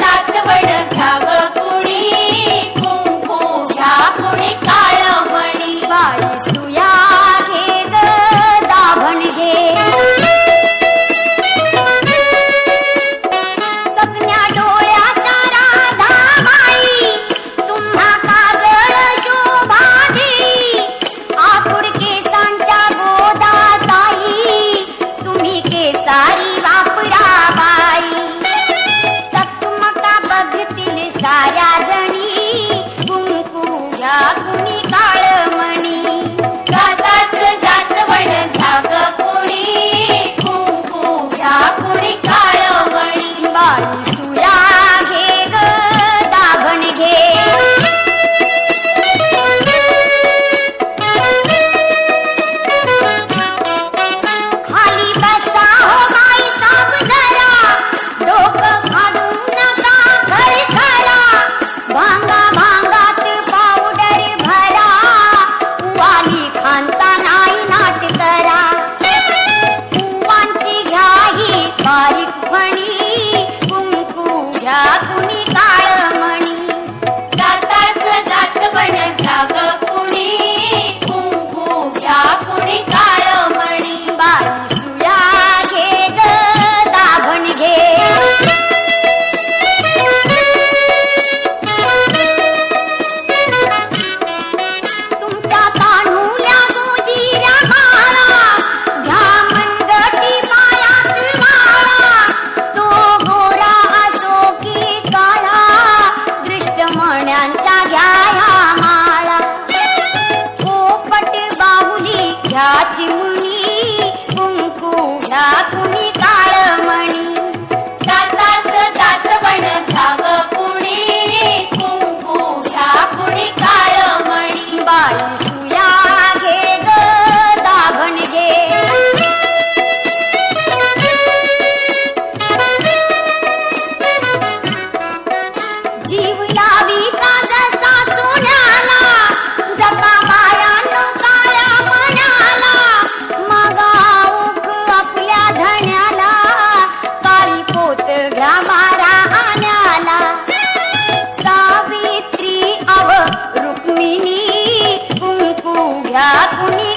जात घ्याव कुणी? कुंकू घ्या कुणी घ्या मारा आण्याला. सावित्री अव रुक्मिणी कुंकू घ्या कुणी